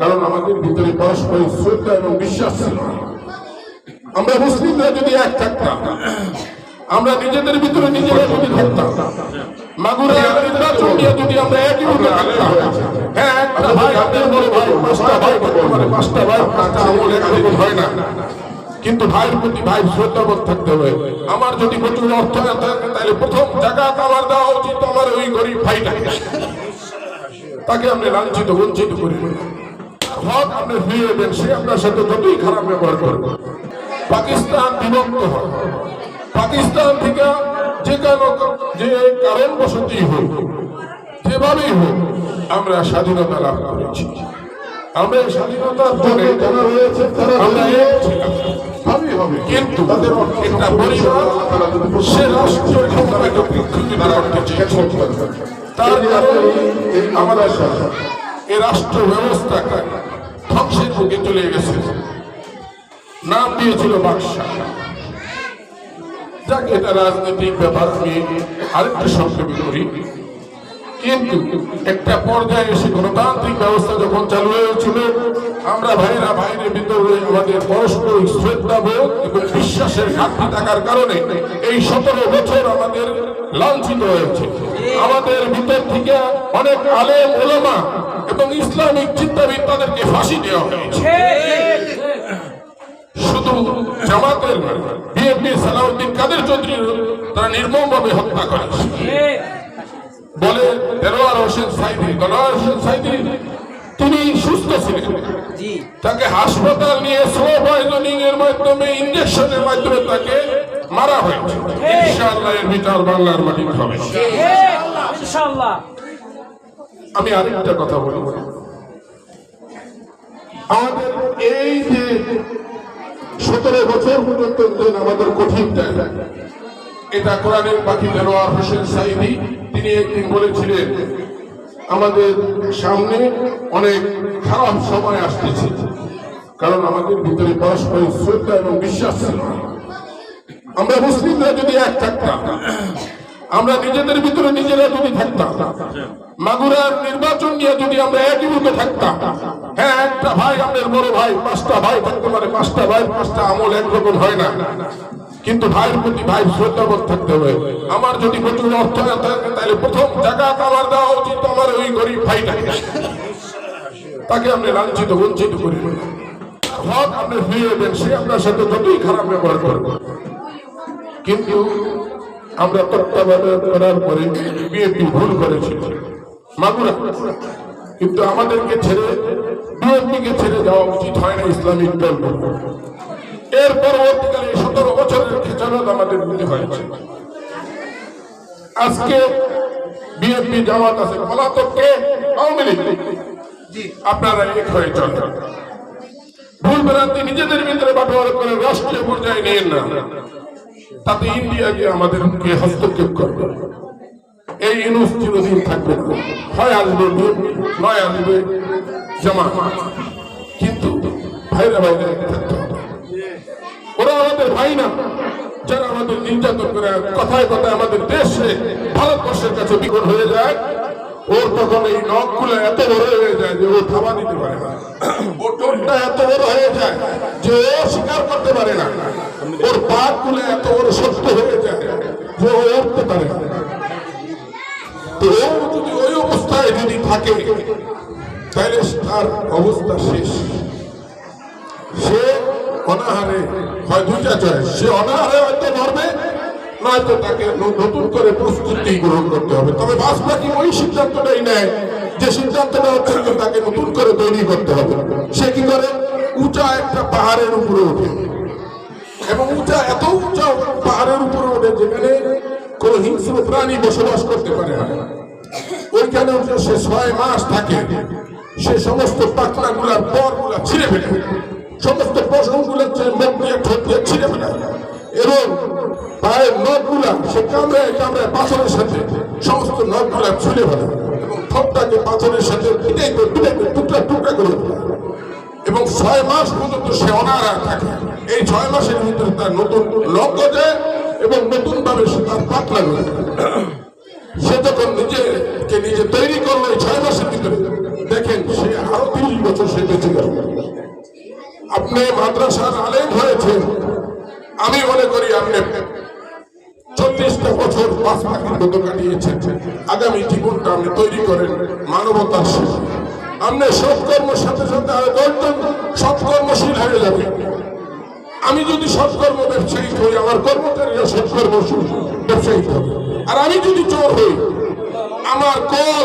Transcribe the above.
কারণ আমাদের ভিতরে পারস্পরিক শ্রদ্ধা এবং বিশ্বাস ছিল। আমরা মুসলিমরা যদি এক থাকতাম, আমরা নিজেদের ভিতরে নিজেরা যদি থাকতাম আমরা হ্যাঁ ভাই ভাই, পাঁচটা ভাই ভাই কিন্তু ভাইয়ের প্রতি ভাই শ্রদ্ধাবোধ থাকতে হবে। আমার যদি প্রচুর অর্থ না থাকে তাহলে প্রথম জায়গাত আমার দেওয়া উচিত, আমার ওই গরিব ভাইটাকে। তাকে আপনি লাঞ্ছিত, বঞ্চিত করি হক আপনি ফিরিয়ে দেন সে আপনার সাথে যতই খারাপ ব্যবহার করবে পাকিস্তান বিভক্ত হয় পাকিস্তান থেকে যে কেন যে কারণ বসতি হোক যেভাবেই হোক আমরা স্বাধীনতা লাভ করেছি। আমরা স্বাধীনতার পরে যারা রয়েছে তারা কিন্তু একটা পরিবার সে রাষ্ট্র ক্ষমতাকে বিকৃতি করতে চেয়েছে। তার কারণে আমাদের এই রাষ্ট্র ব্যবস্থাটা ধ্বংসের মুখে চলে গেছে। নাম দিয়েছিল বাদশাহ। যাক, এটা রাজনৈতিক ব্যাপার, আমি আরেকটু সংক্ষেপে করি। কিন্তু একটা পর্যায়ে এসে গণতান্ত্রিক ব্যবস্থা যখন চালু হয়েছিল, আমরা ভাইরা ভাইরের ভিতরে আমাদের পরস্পর শ্রদ্ধাবোধ এবং বিশ্বাসের ঘাটতি থাকার কারণে এই সতেরো বছর আমাদের লাঞ্ছিত হয়েছে। আমাদের ভিতর থেকে অনেক আলেম ওলামা এবং ইসলামিক চিন্তাবিদ তাদেরকে ফাঁসি দেওয়া হয়েছে। শুধু জামাতের বিএনপি সালাউদ্দিন কাদের চৌধুরী তারা নির্মমভাবে হত্যা করেছে বলে দেলোয়ার হোসেন সাইদি দেলোয়ার হোসেন সাইদি তিনি সুস্থ ছিলেন। তাকে হাসপাতাল নিয়ে স্লো পয়জনিং এর মাধ্যমে ইঞ্জেকশনের মাধ্যমে তাকে মারা হয়েছে। ইনশাআল্লাহ এর বিচার বাংলার মাটিতে হবে। ইনশাআল্লাহ। আমি আরেকটা কথা বলি আমাদের এই যে সতেরো বছর পর্যন্ত আমাদের কঠিন জায়গা এটা কোরআনের পাখি দেলোয়ার হোসেন সাইদি, তিনি একদিন বলেছিলেন, আমাদের সামনে অনেক খারাপ সময় আসতেছে, কারণ আমাদের ভিতরে পারস্পরিক শ্রদ্ধা এবং বিশ্বাস ছিল। আমরা মুসলিমরা যদি এক থাকতাম আমরা নিজেদের ভিতরে নিজেরা যদি থাকতাম মাগুরার নির্বাচন নিয়ে যদি আমরা রূপে থাকতাম হ্যাঁ একটা ভাই আমাদের বড় ভাই, পাঁচটা ভাই থাকতে পারে, পাঁচটা ভাই, পাঁচটা আমল একরকম হয় না। কিন্তু ভাইয়ের প্রতি ভাই শ্রদ্ধাবোধ থাকতে হবে। আমার যদি প্রচুর অর্থ না থাকে, তাহলে প্রথম জায়গাত আমার দেওয়া উচিত, আমার ওই গরিব ভাইটাকে তাকে আপনি লাঞ্ছিত, বঞ্চিত করি হক আপনি ফিরিয়ে দেন, সে আপনার সাথে যতই খারাপ ব্যবহার করবে কিন্তু আমরা তত্ত্বাবধান করার পরে বিএনপি ভুল করেছিল মাগুরা। কিন্তু আমাদেরকে ছেড়ে, বিএনপিকে ছেড়ে যাওয়া উচিত হয় না ইসলামিক দল এর পরবর্তীকালে সতেরো বছরের খেচারত আমাদের মধ্যে হয়েছে। আজকে বিএনপি জামাত আছে পলাতককে আওয়ামী লীগ। আপনারা এক হয়ে চলেন। ভুল ভ্রান্তি নিজেদের ভিতরে ব্যবহার করে রাষ্ট্রীয় পর্যায়ে নিয়ে না। তাতে ইন্ডিয়া গিয়ে হস্তক্ষেপ করবে। এই চিরদিন থাকবে। হয় আসবে নয় আসবে কিন্তু ভাইরা ভাইরা থাকতে। ওরা আমাদের ভাই না, যারা আমাদের নির্যাতন করে, কথায় কথায় আমাদের দেশে, ভারতবর্ষের কাছে বিকট হয়ে যায়। ওর তখন এই এত বড় হয়ে যায় যে ও পারে না। ওর এত বড় হয়ে যায় যে ও স্বীকার করতে পারে না। ওর পাকগুলো এত হয়ে যায় যে ও উঠতে পারে না। তো ও যদি ওই অবস্থায় যদি থাকে, তাহলে তার অবস্থা শেষ। সে অনাহারে হয় দুইটা চয়েস সে অনাহারে নয়তো তাকে নতুন করে প্রস্তুতি গ্রহণ করতে হবে। তবে বাস বাকি ওই সিদ্ধান্তটাই নেয় যে সিদ্ধান্তটা হচ্ছে তাকে নতুন করে তৈরি করতে হবে। সে কি করে? উঁচা একটা পাহাড়ের উপরে ওঠে। এবং উঁচা, এত উঁচা পাহাড়ের উপরে ওঠে যেখানে কোনো হিংস্র প্রাণী বসবাস করতে পারে না। ওইখানে সে ছয় মাস থাকে। সে সমস্ত পাতলা গুলার পরগুলা ছিঁড়ে ফেলে। সমস্ত পশমগুলো মুখ দিয়ে ঠোঁট ছিঁড়ে ফেলে। এবং পায়ের নখগুলা সে কামড়ে কামড়ে পাথরের সাথে সমস্ত নখগুলা ছুঁড়ে ফেলে এবং ঠোঁটটাকে পাথরের সাথে পিটাই করে পিটাই করে, টুকরা টুকরা করে এবং ছয় মাস পর্যন্ত সে অনারা থাকে। এই ছয় মাসের ভিতরে তার নতুন লক্ষ্য যায় এবং নতুন ভাবে সে তার পাতলা গুলা সে যখন নিজেকে নিজে তৈরি করল এই ছয় মাসের ভিতরে, দেখেন সে আরও তিরিশ বছর সে বেঁচে গেল। আপনি মাদ্রাসার আলেম হয়েছেন। আমি মনে করি আপনি চল্লিশটা বছর পাঁচ পাখির মতো কাটিয়েছেন। আগামী জীবনটা আপনি তৈরি করেন মানবতার আপনি সৎকর্মের সাথে সাথে দশজন সৎকর্মশীল হয়ে যাবে আমি যদি সৎকর্ম ব্যবসায়ী হই, আমার কর্মচারীরা সৎকর্মশীল ব্যবসায়ী হবে। আর আমি যদি চোর হই, আমার কল